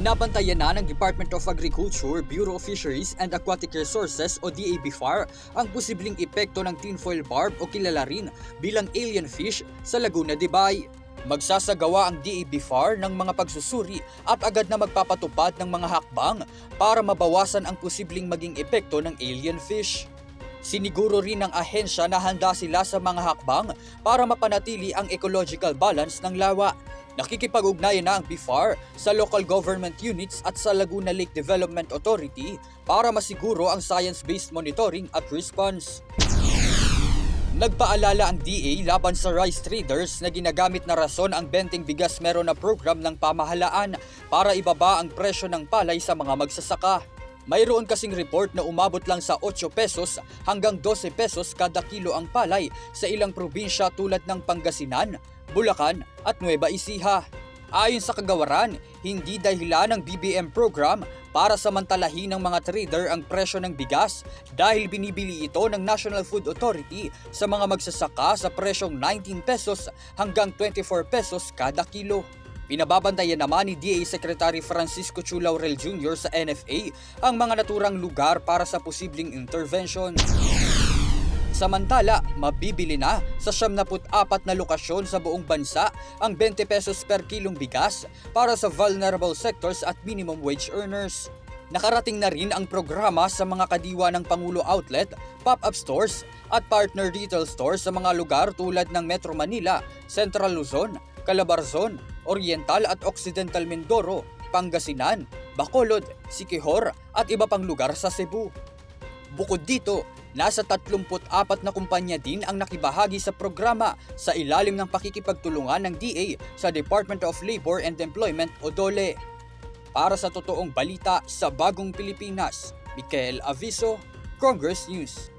Binabantayan na ng Department of Agriculture, Bureau of Fisheries and Aquatic Resources o DABFAR ang posibleng epekto ng tinfoil barb o kilala rin bilang alien fish sa Laguna de Bay. Magsasagawa ang DABFAR ng mga pagsusuri at agad na magpapatupad ng mga hakbang para mabawasan ang posibleng maging epekto ng alien fish. Siniguro rin ng ahensya na handa sila sa mga hakbang para mapanatili ang ecological balance ng lawa. Nakikipag-ugnayan na ang BIFAR sa local government units at sa Laguna Lake Development Authority para masiguro ang science-based monitoring at response. Nagpaalala ang DA laban sa rice traders na ginagamit na rason ang benting bigas meron na program ng pamahalaan para ibaba ang presyo ng palay sa mga magsasaka. Mayroon kasing report na umabot lang sa 8 pesos hanggang 12 pesos kada kilo ang palay sa ilang probinsya tulad ng Pangasinan, Bulacan at Nueva Ecija. Ayon sa kagawaran, hindi dahilan ng BBM program para samantalahin ng mga trader ang presyo ng bigas dahil binibili ito ng National Food Authority sa mga magsasaka sa presyong 19 pesos hanggang 24 pesos kada kilo. Pinababantayan naman ni DA Secretary Francisco Chu Laurel Jr. sa NFA ang mga naturang lugar para sa posibleng intervention. Samantala, mabibili na sa 74 na lokasyon sa buong bansa ang 20 pesos per kilong bigas para sa vulnerable sectors at minimum wage earners. Nakarating na rin ang programa sa mga kadiwa ng Pangulo Outlet, pop-up stores at partner retail stores sa mga lugar tulad ng Metro Manila, Central Luzon, Calabarzon, Oriental at Occidental Mindoro, Pangasinan, Bacolod, Siquijor at iba pang lugar sa Cebu. Bukod dito, nasa 34 na kumpanya din ang nakibahagi sa programa sa ilalim ng pakikipagtulungan ng DA sa Department of Labor and Employment o DOLE. Para sa totoong balita sa Bagong Pilipinas, Michael Aviso, Congress News.